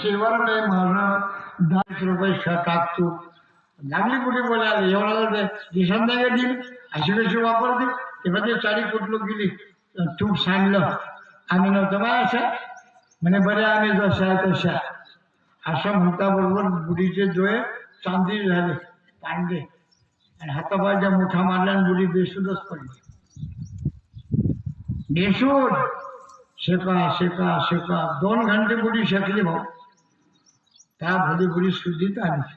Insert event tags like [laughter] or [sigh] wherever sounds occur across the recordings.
Shaver नाही मारणं दहा रुपये श टाकतो लागली कुठे बोलायला एवढा दिसत नाही का दिली अशी कशी वापरते तेव्हा ते चारी कुठलं गेली तूप सांडलं आम्ही नव्हतं बा असं म्हणे बरे आम्ही जशा आहे तशा असं म्हणता बरोबर बुडीचे डोळे चांदी झाले पांडे आणि हातापायच्या मोठा मारला आणि बुडी बेसूदच पडली बेसूड शेका शेका शेका दोन घंटे बुडी शेकली भाऊ त्या भली बुडी आली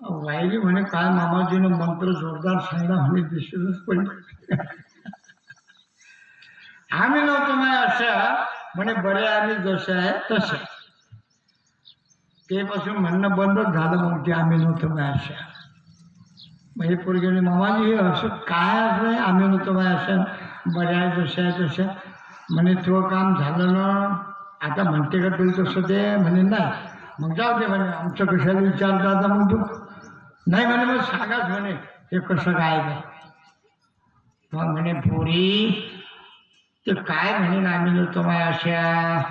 वाईली म्हणे काय मामाजीनं मंत्र जोरदार सांगला म्हणे दिसूनच पडली. आम्ही नव्हतो नाही अशा म्हणे बरे आम्ही जसे आहे तसे. ते पासून म्हणणं बंदच झालं मग ते आम्ही नव्हतो नाही अशा म्हणजे पोरगेने मामाजी हे असं काय असं आम्ही नव्हतो नाही अशा बऱ्या आहे जसे आहे तसे. म्हणे तो काम झालं ना. आता म्हणते का तुम्ही तसं ते? म्हणे नाही. मग जाऊ दे म्हणे आमचं कशाला विचार आता मग तू? नाही म्हणे मग सांगाच म्हणे हे कसं काय मग म्हणे पोरी ते काय म्हणेन आम्ही नव्हतो माय अशा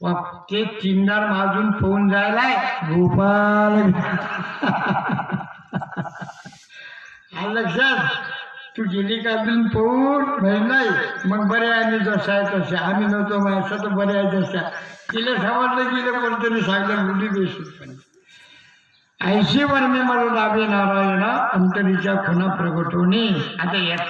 मग ते चिंदार माजून फोन जायलाय. गोपाल. [laughs] लक्षात? तू गेली का अजून पोहून म्हणे नाही. मग बरे आहे आम्ही जसं आहे तसे आम्ही नव्हतो मग तर बरे आहे जशा तिला समजलं गेलं कोणतरी सांगलं मुली बेसून पण ऐंशी वर्णे मला लाभे नारायण अंतरीच्या खुणा प्रगटवणे. आता या